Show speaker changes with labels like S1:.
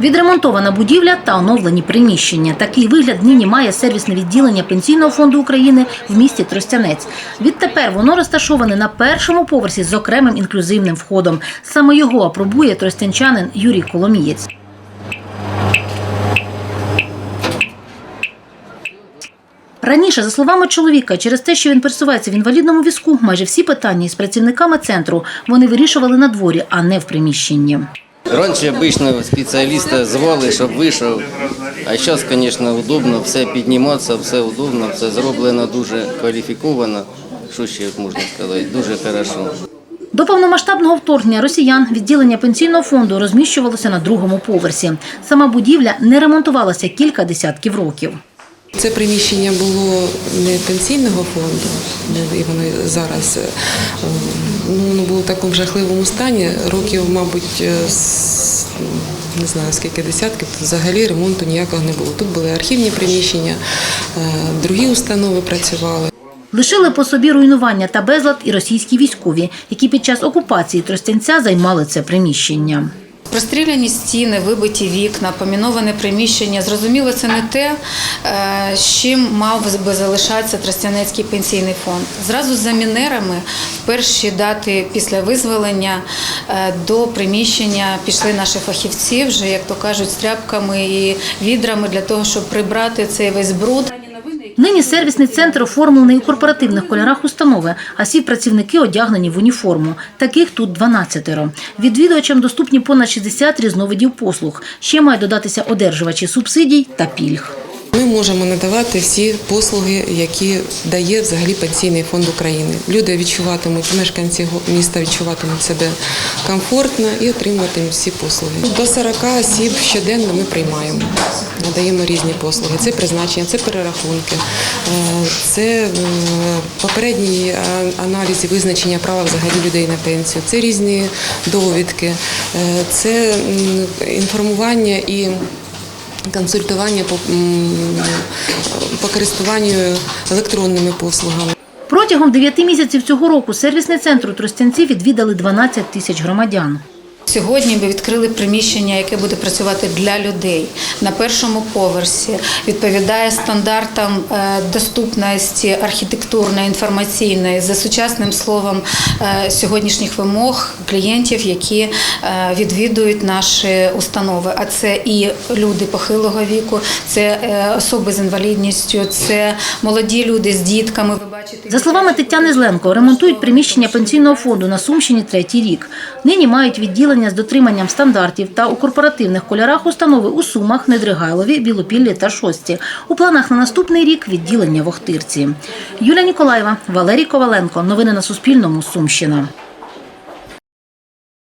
S1: Відремонтована будівля та оновлені приміщення. Такий вигляд нині має сервісне відділення Пенсійного фонду України в місті Тростянець. Відтепер воно розташоване на першому поверсі з окремим інклюзивним входом. Саме його апробує тростянчанин Юрій Коломієць. Раніше, за словами чоловіка, через те, що він пересувається в інвалідному візку, майже всі питання із працівниками центру вони вирішували на дворі, а не в приміщенні.
S2: Раньше обычно специалиста звали, щоб вийшов. А зараз, звісно, удобно, все підніматися, все удобно, все зроблено дуже кваліфіковано. Що ще можна сказати? Дуже хорошо.
S1: До повномасштабного вторгнення росіян відділення пенсійного фонду розміщувалося на другому поверсі. Сама будівля не ремонтувалася кілька десятків років.
S3: Це приміщення було не пенсійного фонду, ну, і воно зараз е, ну, воно було в такому жахливому стані. Років, мабуть, е, не знаю скільки десятків, то взагалі ремонту ніякого не було. Тут були архівні приміщення, е, другі установи працювали.
S1: Лишили по собі руйнування та безлад і російські військові, які під час окупації Тростянця займали це приміщення.
S4: Простріляні стіни, вибиті вікна, поміноване приміщення. Зрозуміло, це не те, е, з чим мав би залишатися Тростянецький пенсійний фонд. Зразу за мінерами перші дати після визволення е, до приміщення пішли наші фахівці, вже як то кажуть, з тряпками і відрами для того, щоб прибрати цей весь бруд.
S1: Нині сервісний центр оформлений у корпоративних кольорах установи, а всі працівники одягнені в уніформу. Таких тут 12. Відвідувачам доступні понад 60 різновидів послуг. Ще мають додатися одержувачі субсидій та пільг.
S3: Ми можемо надавати всі послуги, які дає взагалі пенсійний фонд України. Люди відчуватимуть, мешканці міста відчуватимуть себе комфортно і отримуватимуть всі послуги. До 40 осіб щоденно ми приймаємо, надаємо різні послуги. Це призначення, це перерахунки, е, це е, попередній е, аналіз і визначення права взагалі людей на пенсію, це різні довідки, це інформування і консультування по, по користуванню електронними послугами.
S1: Протягом 9 місяців цього року сервісний центр у Тростянці відвідали 12 тисяч громадян.
S4: Сьогодні ми відкрили приміщення, яке буде працювати для людей на першому поверсі. Відповідає стандартам е, доступності архітектурної, інформаційної за сучасним словом е, сьогоднішніх вимог клієнтів, які е, відвідують наші установи. А це і люди похилого віку, це е, особи з інвалідністю, це молоді люди з дітками.
S1: За словами Тетяни Зленко, ремонтують приміщення пенсійного фонду на Сумщині третій рік. Нині мають відділення з дотриманням стандартів та у корпоративних кольорах установи у Сумах, Недригайлові, Білопіллі та Шості. У планах на наступний рік відділення в Охтирці. Юлія Ніколаєва, Валерій Коваленко. Новини на Суспільному. Сумщина.